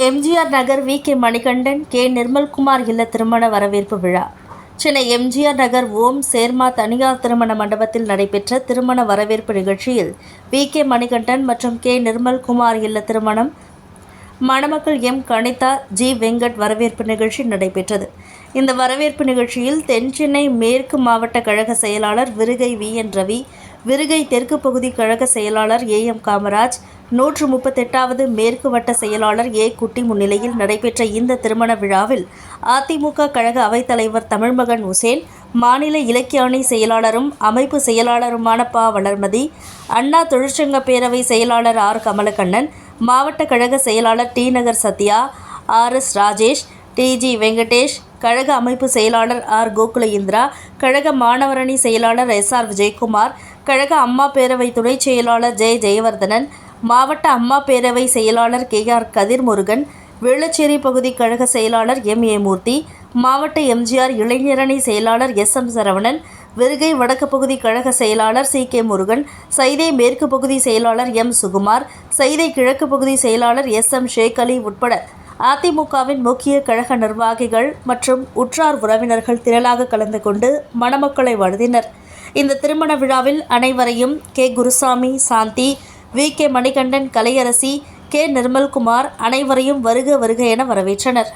MGR Nagar V K Manikandan K. Nirmalkumar இல்ல திருமண வரவேற்பு விழா. சென்னை எம்ஜிஆர் நகர் ஓம் சேர்மா தனியார் திருமண மண்டபத்தில் நடைபெற்ற திருமண வரவேற்பு நிகழ்ச்சியில் வி கே மணிகண்டன் மற்றும் கே. நிர்மல்குமார் இல்ல திருமணம் மணமக்கள் எம். கணிதா ஜி. வெங்கட் வரவேற்பு நிகழ்ச்சி நடைபெற்றது. இந்த வரவேற்பு நிகழ்ச்சியில் தென்சென்னை மேற்கு மாவட்ட கழக செயலாளர் விருகை வி. என். ரவி விருகை தெற்கு பகுதி கழக செயலாளர் ஏ. எம். காமராஜ் நூற்று முப்பத்தெட்டாவது மேற்கு வட்ட செயலாளர் ஏ. குட்டி முன்னிலையில் நடைபெற்ற இந்த திருமண விழாவில் அதிமுக கழக அவைத்தலைவர் தமிழ்மகன் உசேன் மாநில இலக்கிய அணி செயலாளரும் அமைப்பு செயலாளருமான பா. வளர்மதி அண்ணா தொழிற்சங்க பேரவை செயலாளர் ஆர். கமலக்கண்ணன் மாவட்ட கழக செயலாளர் T. Nagar Sathya R. S. Rajesh TG Venkatesh கழக அமைப்பு செயலாளர் ஆர். கோகுல இந்திரா கழக மாணவரணி செயலாளர் எஸ். ஆர். விஜயகுமார் கழக அம்மா பேரவை துணை செயலாளர் ஜெய ஜெயவர்தனன் மாவட்ட அம்மா பேரவை செயலாளர் கே ஆர் கதிர்முருகன் வேளச்சேரி பகுதி கழக செயலாளர் எம் ஏ மூர்த்தி மாவட்ட எம்ஜிஆர் இளைஞரணி செயலாளர் எஸ் எம் சரவணன் விருகை வடக்கு பகுதி கழக செயலாளர் சி கே முருகன் சைதை மேற்கு பகுதி செயலாளர் எம் சுகுமார் சைதை கிழக்கு பகுதி செயலாளர் எஸ் எம் ஷேக் அலி உட்பட அதிமுகவின் முக்கிய கழக நிர்வாகிகள் மற்றும் உற்றார் உறவினர்கள் திரளாக கலந்து கொண்டு மணமக்களை வாழ்த்தினர் இந்த திருமண விழாவில் அனைவரையும் K. Gurusamy Shanthi V. K. Manikandan Kalaiyarasi K. Nirmalkumar அனைவரையும் வருக வருக என வரவேற்றனர்.